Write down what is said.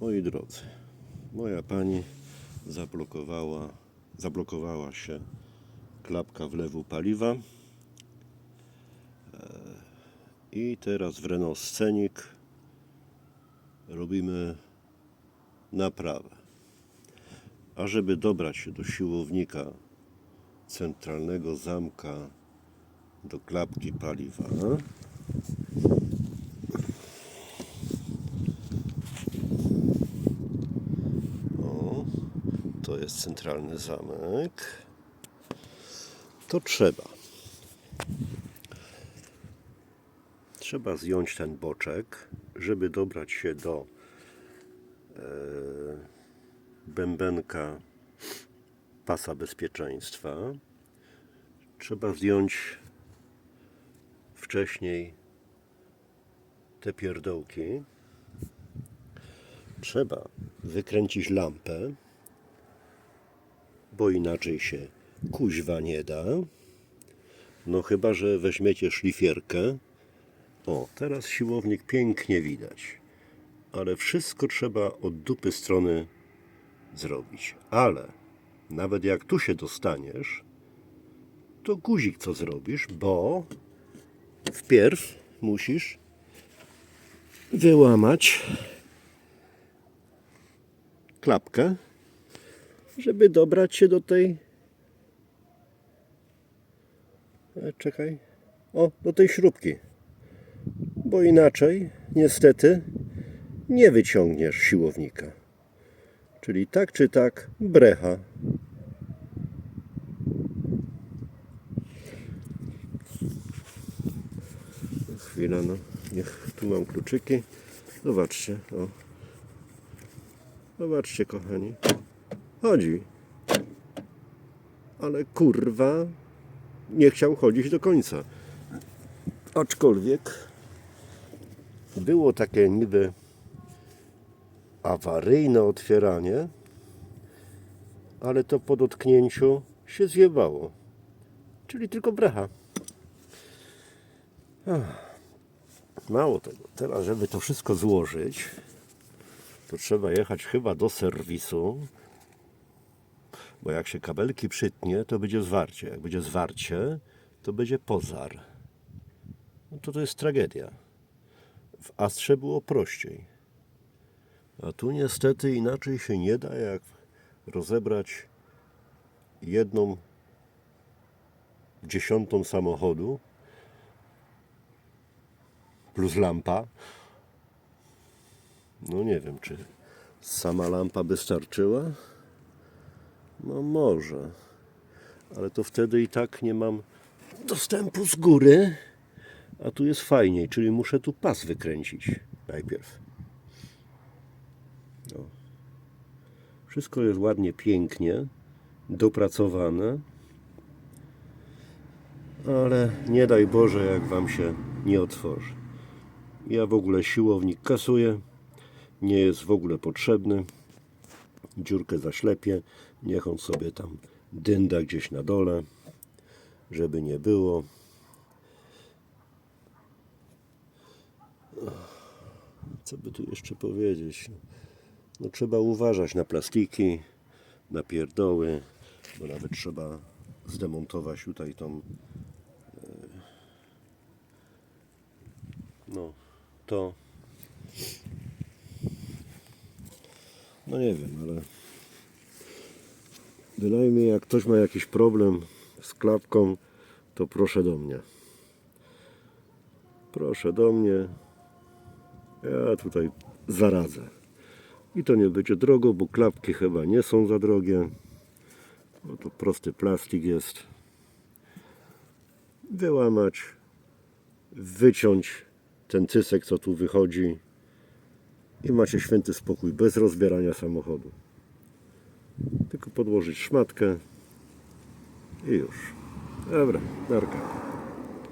Moi drodzy, moja pani zablokowała, zablokowała się klapka wlewu paliwa. E, I teraz w Renault Scenic robimy naprawę. A żeby dobrać się do siłownika centralnego zamka do klapki paliwa, to jest centralny zamek. To trzeba. Trzeba zdjąć ten boczek, żeby dobrać się do e, bębenka pasa bezpieczeństwa. Trzeba zdjąć wcześniej te pierdołki trzeba wykręcić lampę, bo inaczej się kuźwa nie da. No chyba, że weźmiecie szlifierkę. O, teraz siłownik pięknie widać. Ale wszystko trzeba od dupy strony zrobić. Ale nawet jak tu się dostaniesz, to guzik co zrobisz, bo wpierw musisz wyłamać klapkę, żeby dobrać się do tej. E, Czekaj. O, do tej śrubki. Bo inaczej, niestety, nie wyciągniesz siłownika. Czyli tak czy tak, brecha. Chwila, no. Niech tu mam kluczyki. Zobaczcie, o. Zobaczcie, kochani. Chodzi. Ale kurwa nie chciał chodzić do końca. Aczkolwiek było takie niby awaryjne otwieranie, ale to po dotknięciu się zjebało. Czyli tylko brecha. Mało tego, teraz żeby to wszystko złożyć, to trzeba jechać chyba do serwisu, bo jak się kabelki przytnie, to będzie zwarcie. Jak będzie zwarcie, to będzie pożar. No to to jest tragedia. W Astrze było prościej. A tu niestety inaczej się nie da, jak rozebrać jedną dziesiątą samochodu plus lampa. No nie wiem, czy sama lampa by starczyła? No może. Ale to wtedy i tak nie mam dostępu z góry. A tu jest fajniej, czyli muszę tu pas wykręcić najpierw. No. Wszystko jest ładnie, pięknie dopracowane. Ale nie daj Boże, jak Wam się nie otworzy. Ja w ogóle siłownik kasuję. Nie jest w ogóle potrzebny. Dziurkę zaślepię. Niech on sobie tam dynda gdzieś na dole, żeby nie było. Co by tu jeszcze powiedzieć? No trzeba uważać na plastiki, na pierdoły, bo nawet trzeba zdemontować tutaj tą e, no to no nie wiem, ale bynajmniej jak ktoś ma jakiś problem z klapką, to proszę do mnie. Proszę do mnie. Ja tutaj zaradzę. I to nie będzie drogo, bo klapki chyba nie są za drogie. Bo to prosty plastik jest. Wyłamać, wyciąć ten cysek, co tu wychodzi i macie święty spokój bez rozbierania samochodu. Tylko podłożyć szmatkę i już. Dobra, narka.